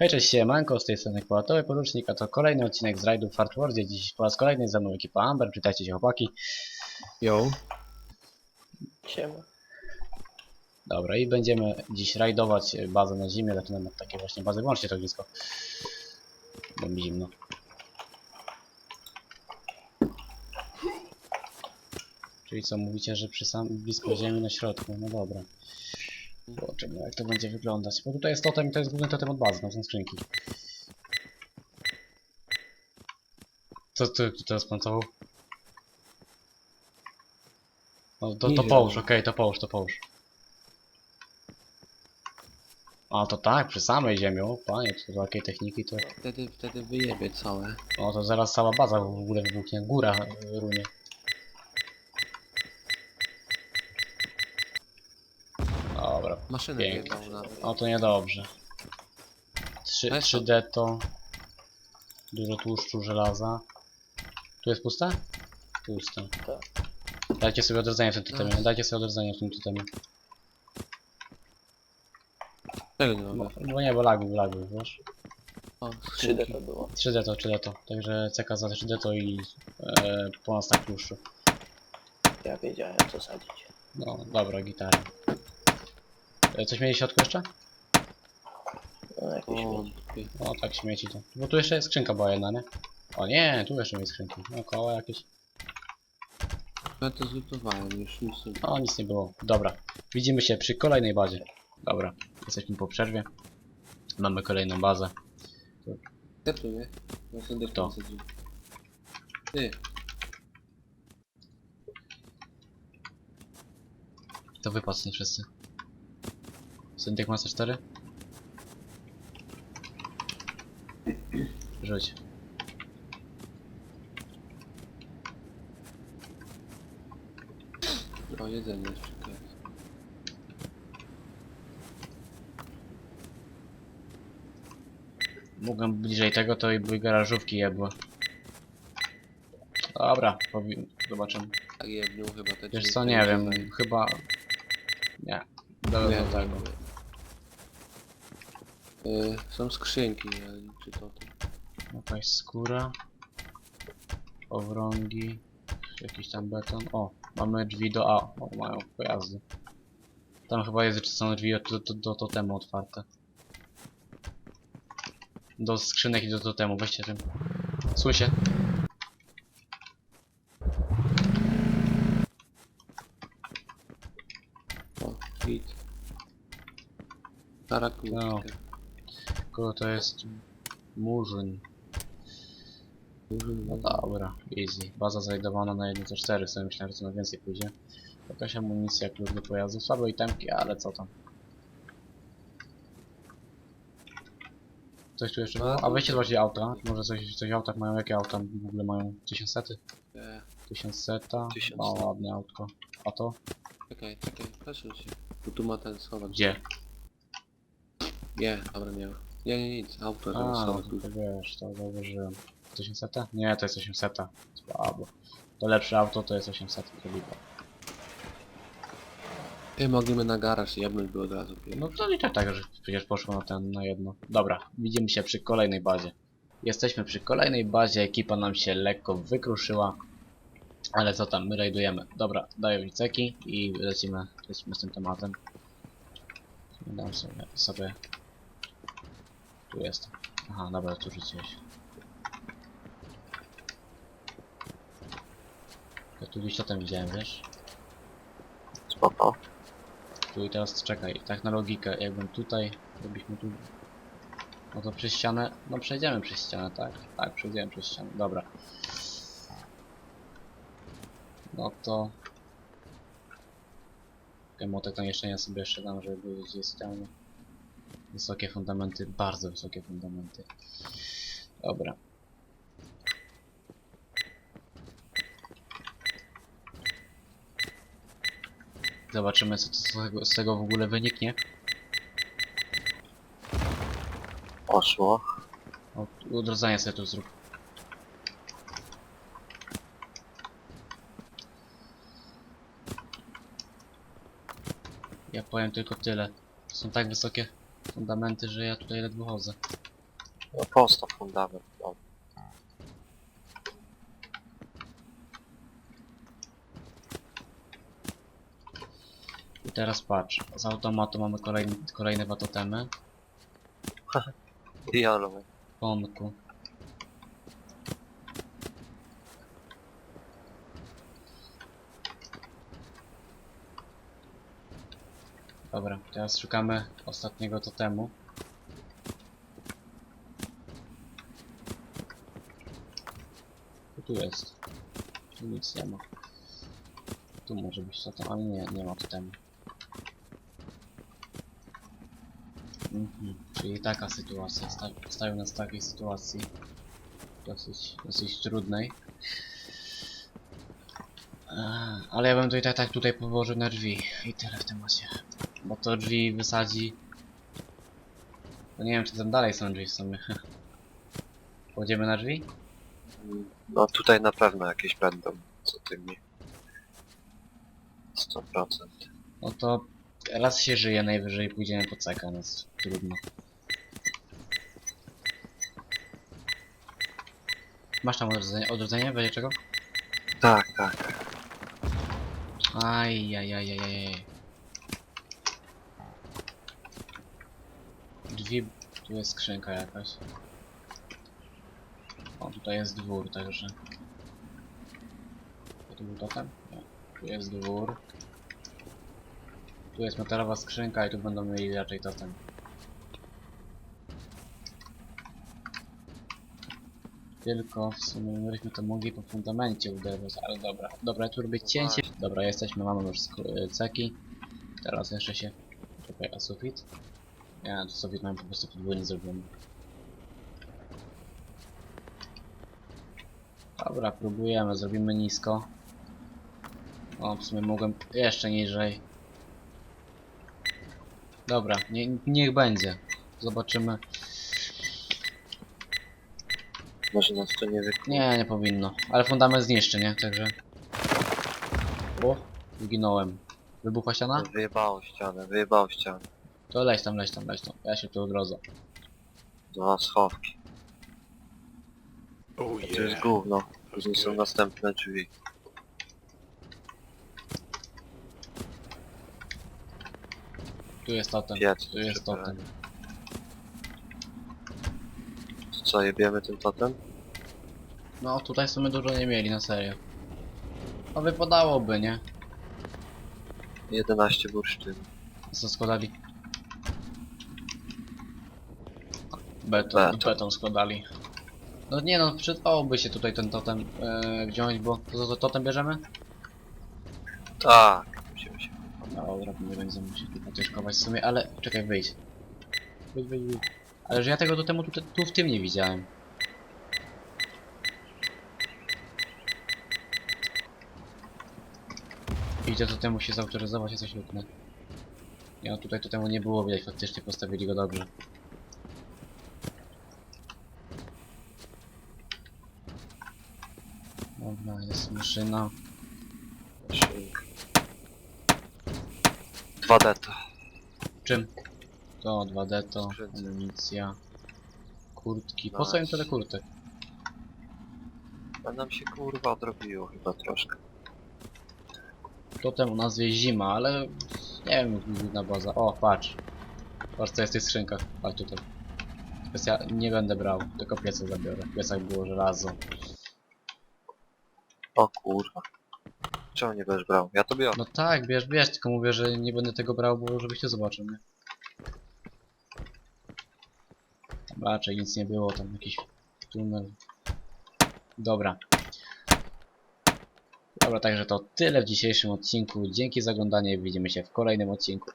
Hej, cześć, siemanko, z tej strony Kłatowy Porucznik, a to kolejny odcinek z rajdu w Fartwardzie. Dziś po raz kolejny ze mną ekipa Amber, czytajcie się chłopaki. Yo. Siema. Dobra, i będziemy dziś rajdować bazę na zimie, zaczynamy od takiej właśnie bazy. Włączcie to blisko, bo mi zimno. Czyli co, mówicie, że przy sam blisko ziemi na środku, no dobra. Zobaczymy jak to będzie wyglądać, bo tutaj jest totem i to jest główny totem od bazy, tam są skrzynki. Co ty tu teraz plantował? No to, to połóż, okej, to połóż, to połóż. A to tak, przy samej ziemi, o panie, to do takiej techniki to... Wtedy, wtedy wyjebie całe. O to zaraz cała baza w ogóle wybuchnie, góra e, runie. Maszynę Pięknie. wjebał nawet. no to niedobrze. 3, Weź to. 3D to... Dużo tłuszczu, żelaza. Tu jest puste? Puste. Tak. Dajcie sobie odrodzenie w tym totemie, Nice. dajcie sobie odrodzenie w tym totemie. Tego nie Bo, mogę. bo nie, bo lagu, lagu, wiesz? O, 3D to było. 3D to, 3D to. Także CK za 3D to i e, ponad stak tłuszczu. Ja wiedziałem co sadzić. No, dobra, gitara. E, Coś mieli w środku jeszcze? No jakieś O. O, tak śmieci to. Bo tu jeszcze skrzynka była jedna, nie? O nie, tu jeszcze mieli skrzynki. No, koła jakieś. ja to zlutowałem, już nic nie O, nic nie było. Dobra, widzimy się przy kolejnej bazie. Dobra, jesteśmy po przerwie. Mamy kolejną bazę. Gratuluję. Ja sobie Kto? Ty, To wypadł nie wszyscy. Syntek Master 4? Rzuć. o jedzenie jeszcze to jest. Mogłem bliżej tego, to i były garażówki jebły. Dobra, powi- zobaczymy. Tak jebnił chyba te Wiesz drzwi, co, nie wiem, używane. chyba... Nie. Do, Nie, do tego. Y, są skrzynki, ale czy to to? Jakaś skóra. Owrągi. Jakiś tam beton. O, mamy drzwi do A. O, mają pojazdy. Tam chyba jest, czy są drzwi do, do, do totemu otwarte. Do skrzynek i do totemu, weźcie tym. Słyszę. O, hit. Stara No. Kogo to jest? Murzyn. No dobra, easy. Baza znajdowana na 1.4, sobie myślałem, że to na więcej pójdzie. Jakaś amunicja, klucz do pojazdu, słabe itemki, ale co tam. Coś tu jeszcze? A weźcie zobaczyć auta. Może coś, coś w autach mają, jakie auta w ogóle mają? 1000 sety? E, 1000 seta? 1000 O, ładne autko. A to? czekaj, czekaj, proszę się. Bo tu ma ten schowek. Gdzie? Nie, dobra, nie ma. Nie, nie, nic, auto ten A, no schowek to, to wiesz, to zauważyłem. 1000 seta? Nie, to jest 800 seta. Słabo. To lepsze auto to jest 800 to lipa. Ty mogliśmy na garaż jebnąć by od razu. No to i tak, tak, że przecież poszło na ten, na jedno. Dobra, widzimy się przy kolejnej bazie. Jesteśmy przy kolejnej bazie, ekipa nam się lekko wykruszyła. Ale co tam, my rajdujemy. Dobra, daję wiceki i lecimy, lecimy z tym tematem. Dam sobie, sobie... Tu jest. Aha, dobra, tu rzuciłeś. Ja tu gdzieś totem widziałem, wiesz? Spoko. Tu i teraz czekaj, tak na logikę, jakbym tutaj, gdybyśmy tu... No to przez ścianę, no przejdziemy przez ścianę, tak? Tak, przejdziemy przez ścianę, dobra. No to... Emotek to jeszcze nie sobie jeszcze dam, żeby były gdzieś ściany. Wysokie fundamenty, bardzo wysokie fundamenty. Dobra. Zobaczymy co to z tego, z tego w ogóle wyniknie. Poszło. O, odrodzenie sobie tu zrób. Ja powiem tylko tyle. Są tak wysokie fundamenty, że ja tutaj ledwo chodzę. No postaw fundament. No. I teraz patrz, z automatu mamy kolejny, kolejne dwa totemy. Dialogue. Konku. Dobra, teraz szukamy ostatniego totemu. Tu jest? Tu nic nie ma. Tu może być totem, ale nie, nie ma totemu. Mhm, czyli taka sytuacja. Sta stają nas w takiej sytuacji. Dosyć, dosyć trudnej. Ale ja bym i tak, tak tutaj położył na drzwi. I tyle w temacie. Bo to drzwi wysadzi. No nie wiem czy tam dalej są drzwi w sumie. Pójdziemy na drzwi? No tutaj na pewno jakieś będą. Co ty mi? 100%. No to raz się żyje, najwyżej pójdziemy po ceka, więc trudno. Masz tam odrodzenie? Odrodzenie? Będzie czego? Tak, tak. Aj, aj, aj, aj, aj, aj. Drzwi... Tu jest skrzynka jakaś. O, tutaj jest dwór, także... To tu był totem? Nie. Tu jest dwór. Tu jest metalowa skrzynka i tu będą mieli raczej totem. Tylko w sumie myśmy to mogli po fundamencie uderzyć, ale dobra. Dobra, tu robię cięcie. Dobra, jesteśmy, mamy już ceki. Teraz jeszcze się... Czekaj, a sufit? Nie, to sufit mam po prostu podwójnie zrobiony. Dobra, próbujemy, zrobimy nisko. O, w sumie mogłem jeszcze niżej. Dobra, nie, niech będzie. Zobaczymy. Może nas to nie wykluczy. Nie, nie powinno. Ale fundament zniszczy, nie? Także... O, zginąłem. Wybuchła ściana? Wyjebało ścianę, wyjebało ścianę. To leź tam, leź tam, leź tam. Ja się tu odrodzę. Dwa schowki. Oh tu jest gówno. Później są następne drzwi. Tu jest totem. Piec. Tu jest totem. To co, jebiemy tym totem? No, tutaj w sumie dużo nie mieli, na serio. No wypadałoby, nie? 11 bursztynów. Co składali? Beton, Beton. beton składali. No nie no, przydałoby się tutaj ten totem e, wziąć, bo to, to totem bierzemy? Tak, musimy się No nie będziemy musieli tu potyczkować w sumie, ale czekaj, wyjdź. Wyjdź, wyjdź, wyjdź. Ale że ja tego totemu tu, tu w tym nie widziałem. Idzie to temu się zautoryzować, coś luknę. Nie, no tutaj to temu nie było widać, faktycznie postawili go dobrze. Dobra, jest maszyna. Szynkę. 2D to. Czym? To 2D to, amunicja. Kurtki. Po co im tyle kurtek? A nam się kurwa odrobiło chyba troszkę. Totem o nazwie Zima, ale nie wiem jak inna baza. O, patrz. Patrz co jest w tych skrzynkach. Patrz tutaj. Kwestia, nie będę brał, tylko piece zabiorę. W piecach było żelazo. O kurwa. Czemu nie będziesz brał? Ja to biorę. No tak, bierz, bierz, tylko mówię, że nie będę tego brał, bo żebyście zobaczył, raczej nic nie było, tam jakiś tunel. Dobra. Dobra, także to tyle w dzisiejszym odcinku. Dzięki za oglądanie, widzimy się w kolejnym odcinku.